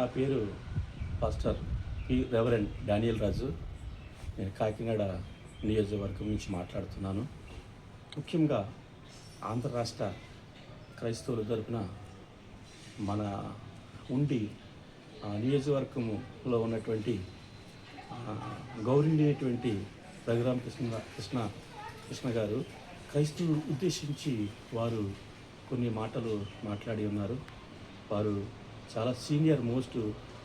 నా పేరు pastor P. Reverend Daniel Raju. నేను కాకినాడ నియోజకవర్గం నుంచి మాట్లాడుతున్నాను. ముఖ్యంగా ఆంధ్ర రాష్ట్ర క్రైస్తవులు తరపున మన ఉండి నియోజకవర్గంలో ఉన్నటువంటి ఆ, రఘురామ రఘురామకృష్ణ కృష్ణ కృష్ణ గారు క్రైస్తవులు ఉద్దేశించి వారు కొన్ని మాటలు మాట్లాడి ఉన్నారు. వారు చాలా సీనియర్ మోస్ట్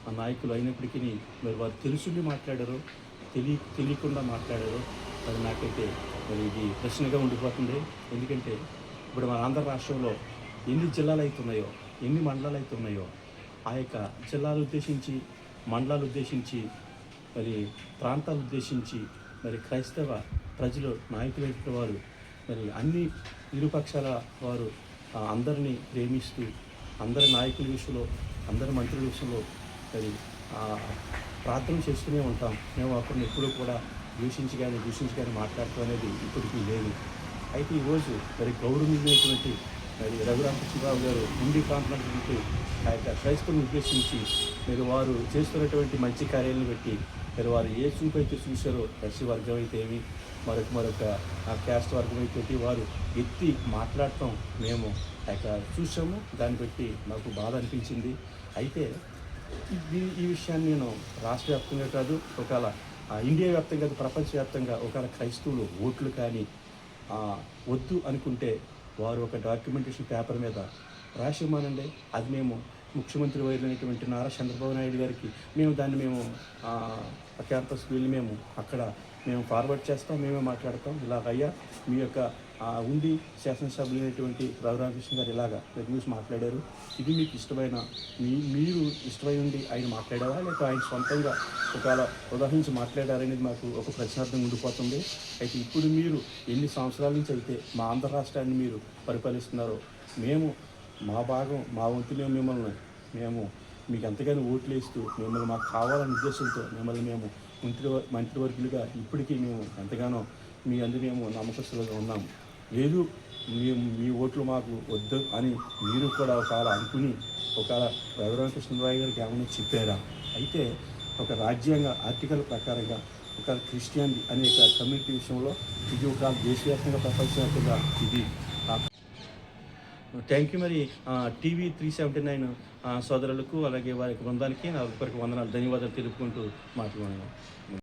ఆ నాయకులు అయినప్పటికీ మరి వారు తెలుసుండి మాట్లాడారు తెలియ తెలియకుండా మాట్లాడారు అది నాకైతే మరి ఇది ప్రశ్నగా ఉండిపోతుంది. ఎందుకంటే ఇప్పుడు మన ఆంధ్ర రాష్ట్రంలో ఎన్ని జిల్లాలు అవుతున్నాయో ఎన్ని మండలాలు అవుతున్నాయో ఆ యొక్క జిల్లాలు ఉద్దేశించి మండలాలు ఉద్దేశించి మరి ప్రాంతాలు ఉద్దేశించి మరి క్రైస్తవ ప్రజలు నాయకులైన వారు మరి అన్ని ఇరుపక్షాల వారు ఆ, అందరినీ ప్రేమిస్తూ అందరి నాయకుల విషయంలో అందరి మంత్రుల విషయంలో మరి ప్రార్థన చేస్తూనే ఉంటాం. మేము అప్పుడు ఎప్పుడూ కూడా దూషించి కానీ దూషించి కానీ మాట్లాడటం అనేది ఇప్పటికీ లేదు. అయితే ఈరోజు మరి గౌరవమైనటువంటి మరి రఘురామకృష్ణరావు గారు ఉండి ప్రాంతానికి ఆ యొక్క క్రైస్తవుని ఉద్దేశించి మీరు వారు చేస్తున్నటువంటి మంచి కార్యాలను బట్టి మీరు వారు ఏ చూపు అయితే చూశారో ఎస్సీ వర్గం అయితే ఏమి మరొక మరొక క్యాస్ట్ వర్గం అయితే వారు ఎత్తి మాట్లాడటం మేము అక్కడ చూసాము దాన్ని బట్టి నాకు బాధ అనిపించింది. అయితే ఈ ఈ విషయాన్ని నేను రాష్ట్ర వ్యాప్తంగా కాదు ఒకవేళ ఇండియా వ్యాప్తంగా కాదు ప్రపంచవ్యాప్తంగా ఒకవేళ క్రైస్తవులు ఓట్లు కానీ వద్దు అనుకుంటే వారు ఒక డాక్యుమెంటేషన్ పేపర్ మీద రాసిమానండి అది మేము ముఖ్యమంత్రి వైరైనటువంటి నారా చంద్రబాబు నాయుడు గారికి మేము దాన్ని మేము ఆ, క్యాంపస్కి వెళ్ళి మేము అక్కడ మేము ఫార్వర్డ్ చేస్తాం మేమే మాట్లాడతాం. ఇలాగ అయ్యా మీ యొక్క ఉండి శాసనసభ్యులైనటువంటి రఘురామకృష్ణ గారు ఇలాగా మీరు న్యూస్ మాట్లాడారు. ఇది మీకు ఇష్టమైన మీ మీరు ఇష్టమై ఉండి ఆయన మాట్లాడారా? లేక ఆయన సొంతంగా ఒకవేళ ఉదాహరించి మాట్లాడారనేది మాకు ఒక ప్రశ్నార్థం ఉండిపోతుంది. అయితే ఇప్పుడు మీరు ఎన్ని సంవత్సరాల నుంచి అయితే మా ఆంధ్ర రాష్ట్రాన్ని మీరు పరిపాలిస్తున్నారో మేము మా భాగం మా వంతు మేము మిమ్మల్ని మేము మీకు ఎంతగానో ఓట్లు వేస్తూ మిమ్మల్ని మాకు కావాలనే ఉద్దేశంతో మిమ్మల్ని మేము మంత్రి మంత్రివర్గులుగా ఇప్పటికీ మేము ఎంతగానో మీ అందరూ మేము నమ్మకస్తులుగా ఉన్నాము లేదు మేము మీ ఓట్లు మాకు వద్దు అని మీరు కూడా ఒకవేళ అనుకుని ఒకవేళ రఘురామకృష్ణరావు గారికి ఏమైనా చెప్పారా? అయితే ఒక రాజ్యాంగ ఆర్టికల్ ప్రకారంగా ఒక క్రిస్టియన్ అనే ఒక కమ్యూనిటీ విషయంలో ఇది ఒక దేశవ్యాప్తంగా ప్రపంచవ్యాప్తంగా ఇది. థ్యాంక్ యూ మరి టీవీ త్రీ సెవెంటీ నైన్ సోదరులకు అలాగే వారి బృందానికి నా ఒకరికి వందనాలు ధన్యవాదాలు తెలుపుకుంటూ మాట్లాడాను